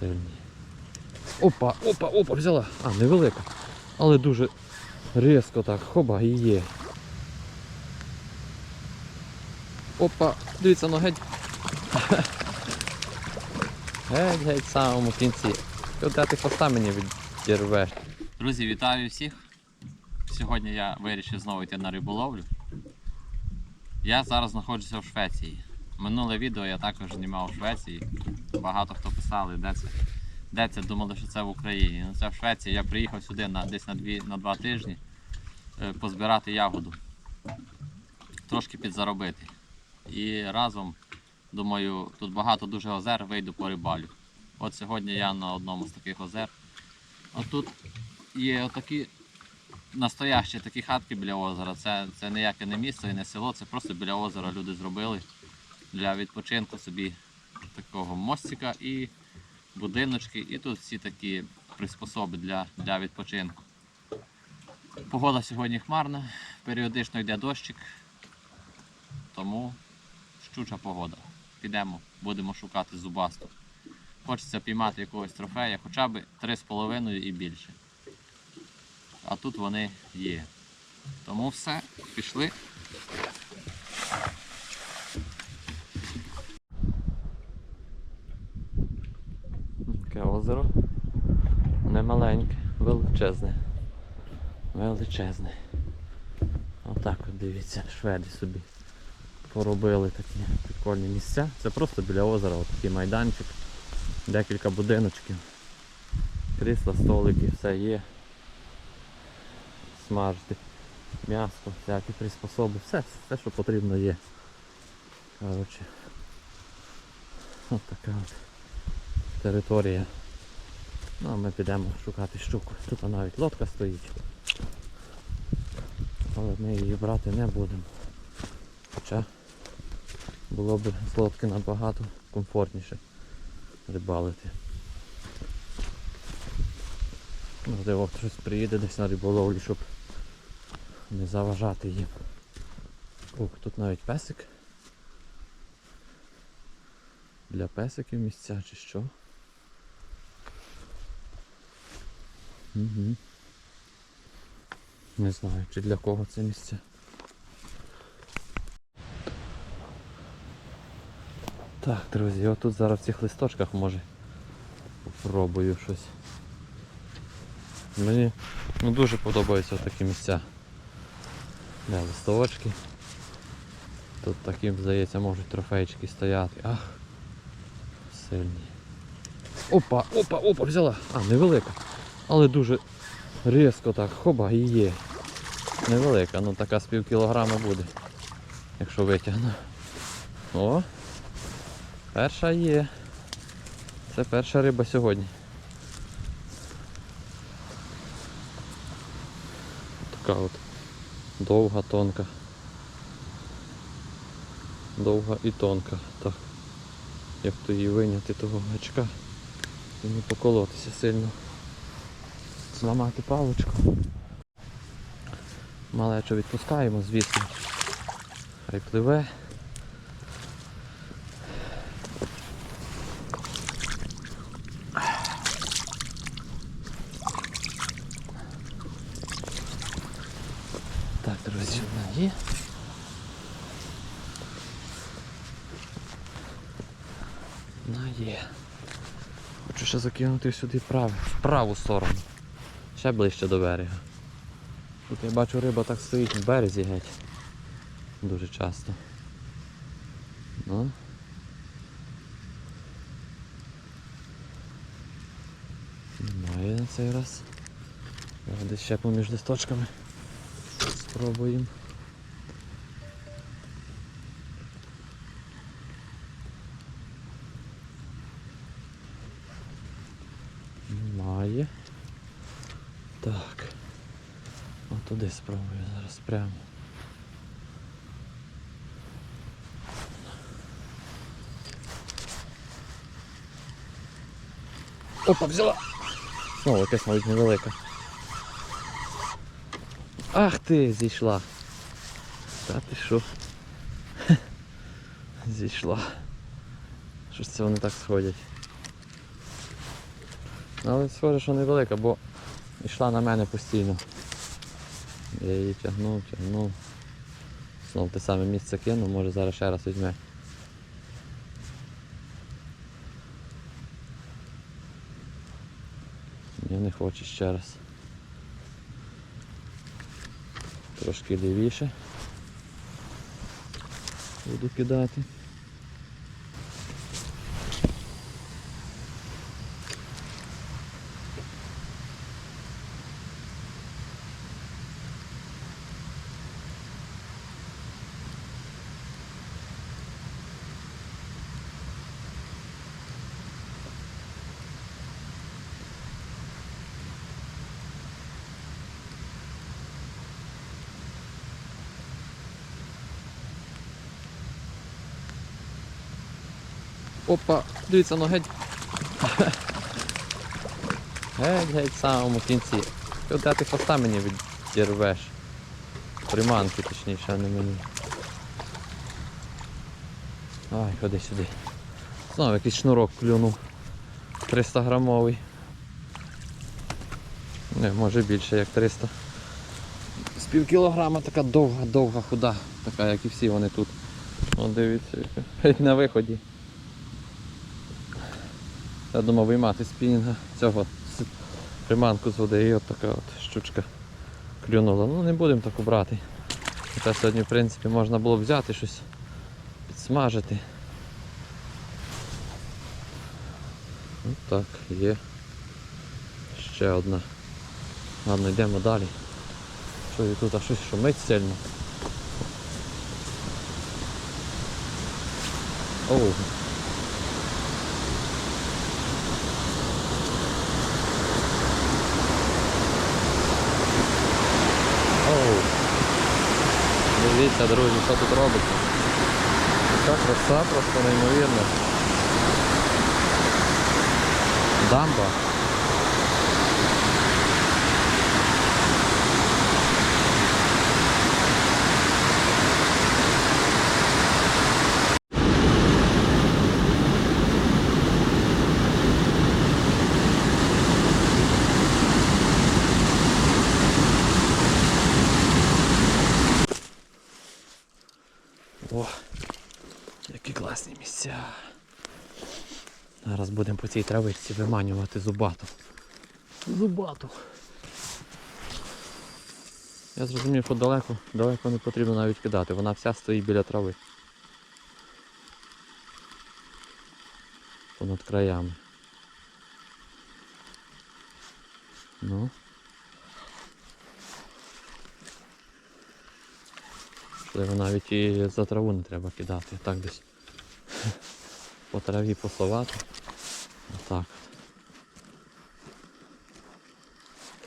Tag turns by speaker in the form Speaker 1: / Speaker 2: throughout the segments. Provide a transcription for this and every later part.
Speaker 1: Сильні. Опа, опа, опа, взяла. А, невелика. Але дуже різко так. Хоба і є. Опа, дивіться, ну геть. Геть, геть в самому кінці. Де ти хвоста мені відірвеш. Друзі, вітаю всіх. Сьогодні я вирішив знову йти на риболовлю. Я зараз знаходжуся в Швеції. Минуле відео я також знімав у Швеції. Багато хто писали, де це. Де це, думали, що це в Україні. Ну, це в Швеції. Я приїхав сюди на, десь на, дві, на два тижні е, позбирати ягоду. Трошки підзаробити. І разом, думаю, тут багато дуже озер, вийду по рибалю. От сьогодні я на одному з таких озер. От тут є отакі настоящі такі хатки біля озера. Це, це ніяке не місце і не село, це просто біля озера люди зробили для відпочинку собі такого мостика і будиночки. І тут всі такі приспособи для, для відпочинку. Погода сьогодні хмарна, періодично йде дощик, тому щуча погода. Підемо, будемо шукати зубасту. Хочеться піймати якогось трофея, хоча б 3,5 і більше. А тут вони є. Тому все, пішли. Таке озеро. Не маленьке, величезне. Величезне. Отак от дивіться, шведи собі поробили такі прикольні місця. Це просто біля озера, от такий майданчик, декілька будиночків, крісла, столики, все є. Смажити м'ясо, всякі приспособи, все, все, що потрібно є. Коротше. От така от територія. Ну а ми підемо шукати щуку. Тут навіть лодка стоїть. Але ми її брати не будемо. Хоча було б з лодки набагато комфортніше рибалити. Можливо, хтось приїде десь на риболовлю, щоб не заважати їм. Ух, тут навіть песик. Для песиків місця чи що? Угу. Не знаю, чи для кого це місце. Так, друзі, отут зараз в цих листочках може попробую щось. Мені ну, дуже подобаються такі місця. Де листовочки. Тут такі, здається, можуть трофейчики стояти. Ах, сильні. Опа, опа, опа, взяла. А, невелика. Але дуже різко так, хоба і є. Невелика, ну така з пів кілограма буде, якщо витягну. О! Перша є. Це перша риба сьогодні. Така от довга, тонка. Довга і тонка. Так. Як то її виняти того гачка і не поколотися сильно. Зламати паличку. Малечо відпускаємо, звісно. Хай пливе. Так, друзі, вона є. Вона є. Хочу ще закинути сюди прав... в праву сторону. Ще ближче до берега. Тут я бачу риба так стоїть в березі геть. Дуже часто. Ну. Немає на цей раз. Десь ще поміж листочками. Спробуємо. Немає. Так. От туди спробую зараз прямо. Опа, взяла! Знову якась навіть невелика. Ах ти, зійшла. Та ти що? Зійшла. Що ж це вони так сходять? Але схоже, що невелика, бо йшла на мене постійно. Я її тягнув, тягнув. Знов те саме місце кинув, може зараз ще раз візьме. Ні, не хоче ще раз. Трошки лівіше. Буду кидати. Опа, дивіться, ну геть. Геть, геть в самому кінці. Де ти хвоста мені відірвеш. Приманки точніше, а не мені. Ай, ходи сюди. Знову якийсь шнурок клюнув. 300 грамовий. Не, може більше як 300. З пів кілограма така довга, довга, худа, така як і всі вони тут. О, дивіться, на виході. Я думав виймати спінінга цього приманку з води і от така от штучка клюнула. Ну не будемо таку брати. Хоча сьогодні в принципі можна було взяти щось, підсмажити. От так, є. Ще одна. Ладно, йдемо далі. Що і тут, а щось шумить сильно. Оу. Дивіться, друзі, що тут робиться. Така краса просто неймовірна. Дамба. О, які класні місця. Зараз будемо по цій травичці виманювати зубату. Зубату. Я зрозумів, що далеко, далеко не потрібно навіть кидати, вона вся стоїть біля трави. Понад краями. Ну. Можливо, навіть і за траву не треба кидати, так десь по траві посувати. Отак. от.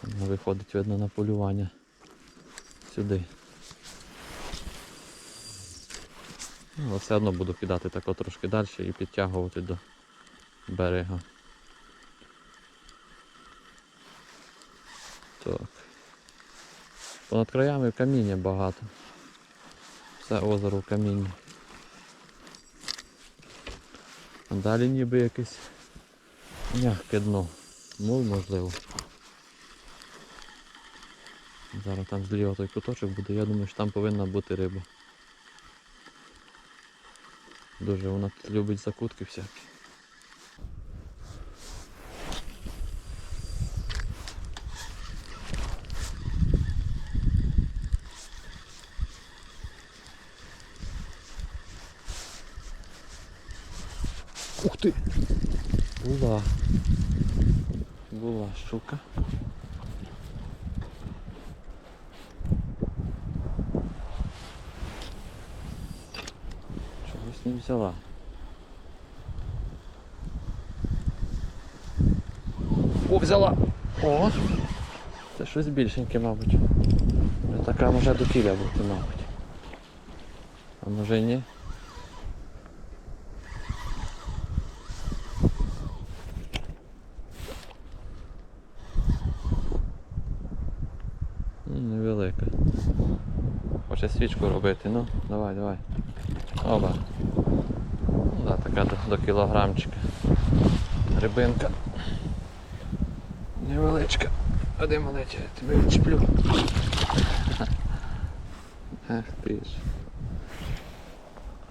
Speaker 1: Там виходить, видно, на полювання сюди. Ну, але все одно буду кидати тако трошки далі і підтягувати до берега. Так. Понад краями каміння багато. Все озеро в камінні. А далі ніби якесь м'яке дно. Мол можливо. Зараз там зліва той куточок буде, я думаю, що там повинна бути риба. Дуже вона тут любить закутки всякі. ти! Була. Була щука. Чогось не взяла. О, взяла! О! Це щось більшеньке, мабуть. Вже Така може до кіля бути, мабуть. А може і ні? Хоче свічку робити, ну, давай, давай. Оба. Ну, да, така до, до кілограмчика. Рибинка. Невеличка. Малеча? Я тебе відчеплю. Ах ти ж.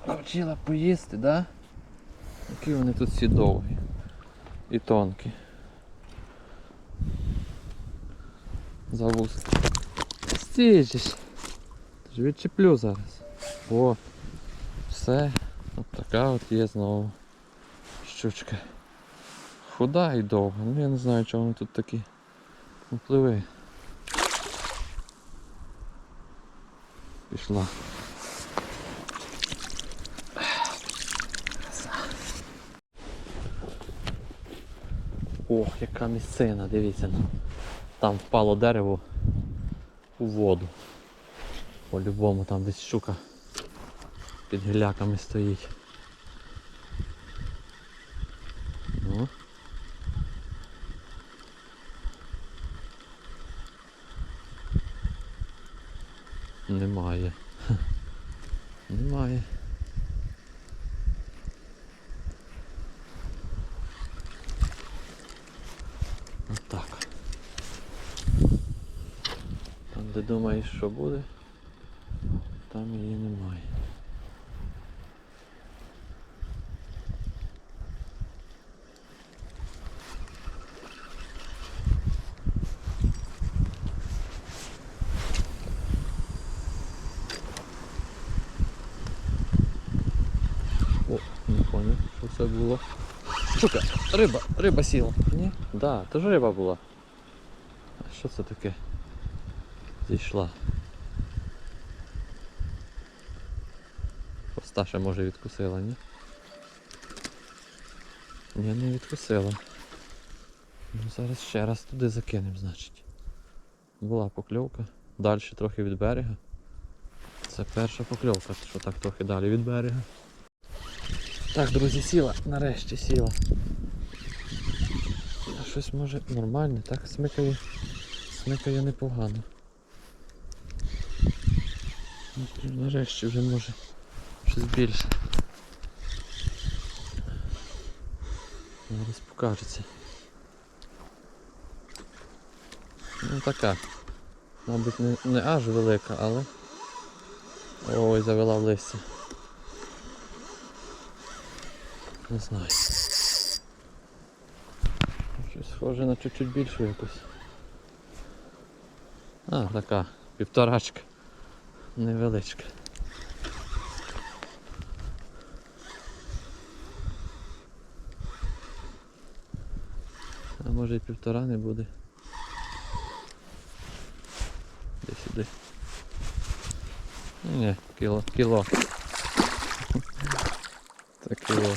Speaker 1: Навчила поїсти, да? Які вони тут всі довгі. І тонкі. Завузки. Стійчиш. Ти ж відчеплю зараз. О. Все. От така от є знову щучка. Худа і довга. Ну я не знаю, чого вони тут такі. Ну пливи. Пішла. Ох, яка місцина, дивіться. Там впало дерево у воду. По-любому там десь щука під гіляками стоїть. Ну. Немає. Немає. Отак. Там де думаєш, що буде, там її немає. О, не понял, що це було. Щука, риба, риба сіла. Ні? Да, то ж риба була. А що це таке? Зійшла. Хвоста ще може відкусила, ні? Ні, не відкусила. Ну, зараз ще раз туди закинемо, значить. Була покльовка. Далі трохи від берега. Це перша покльовка, що так трохи далі від берега. Так, друзі, сіла, нарешті сіла. А щось може нормальне, так? Смикає, смикає непогано. Ну, Нарешті вже може щось більше. Зараз покажеться. Ну така. Мабуть, не, не аж велика, але... Ой, завела в листя. Не знаю. Щось схоже на чуть-чуть більшу якусь. А, така, півторачка. Невеличка. А може і півтора не буде. Де сюди. Ні, кіло, кіло. Це кіло.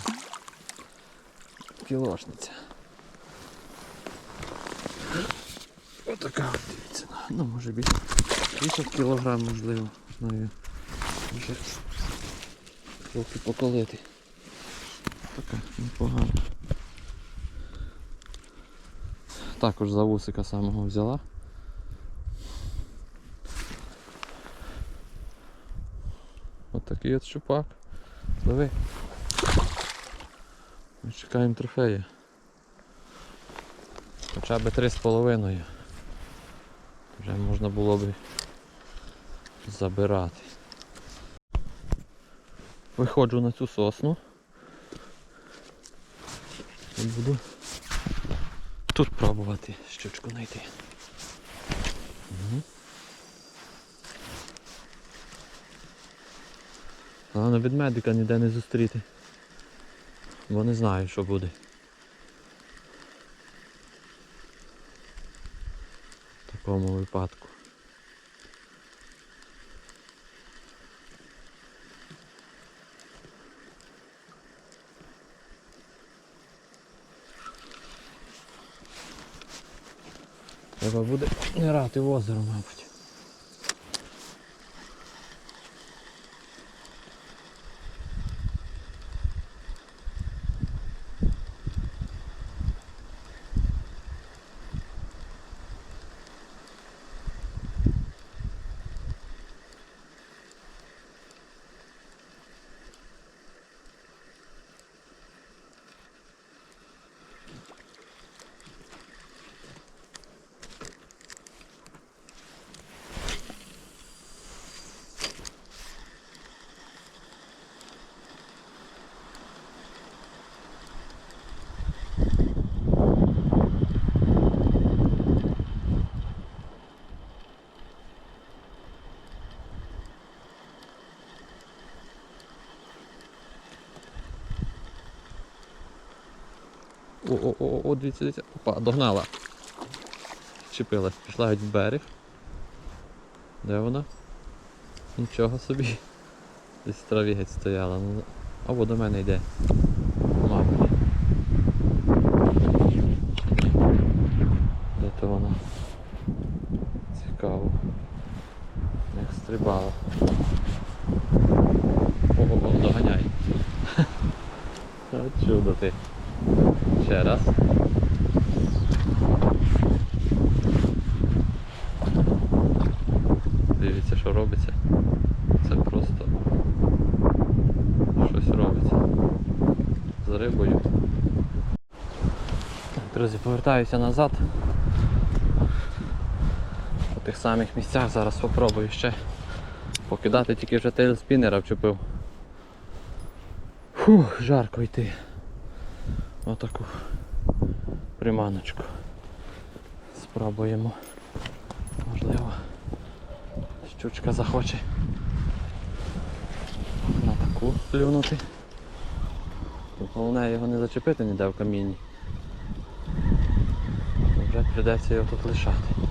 Speaker 1: Кілошниця. Отака, от, дивіться. Ну, може більше. 50 кілограм можливо. Знаю. Вже трохи поколити. Така непогана. Також за вусика самого взяла. От такий от щупак. Пливи. Ми чекаємо трофеї. Хоча б три з половиною. Вже можна було би забирати. Виходжу на цю сосну. І буду тут пробувати щучку знайти. Угу. Головне від медика ніде не зустріти. Бо не знаю, що буде. В такому випадку. Треба буде грати в озеро, мабуть. О, о, о, о, дивіться, дивіться. Опа, догнала. Чепилась, пішла геть в берег. Де вона? Нічого собі. Десь в траві геть стояла. Ну, або до мене йде. Мабуть. Де то вона? Цікаво. Як стрибала. Ого, доганяй. Чудо ти. Ще. Дивіться, що робиться. Це просто щось робиться. З рибою. Друзі, повертаюся назад. По тих самих місцях зараз спробую ще покидати, тільки вже тейл спінера вчепив. Фух, жарко йти. Отаку приманочку. Спробуємо. Можливо, щучка захоче на таку плюнути. Головне його не зачепити ніде в камінні. Вже прийдеться його тут лишати.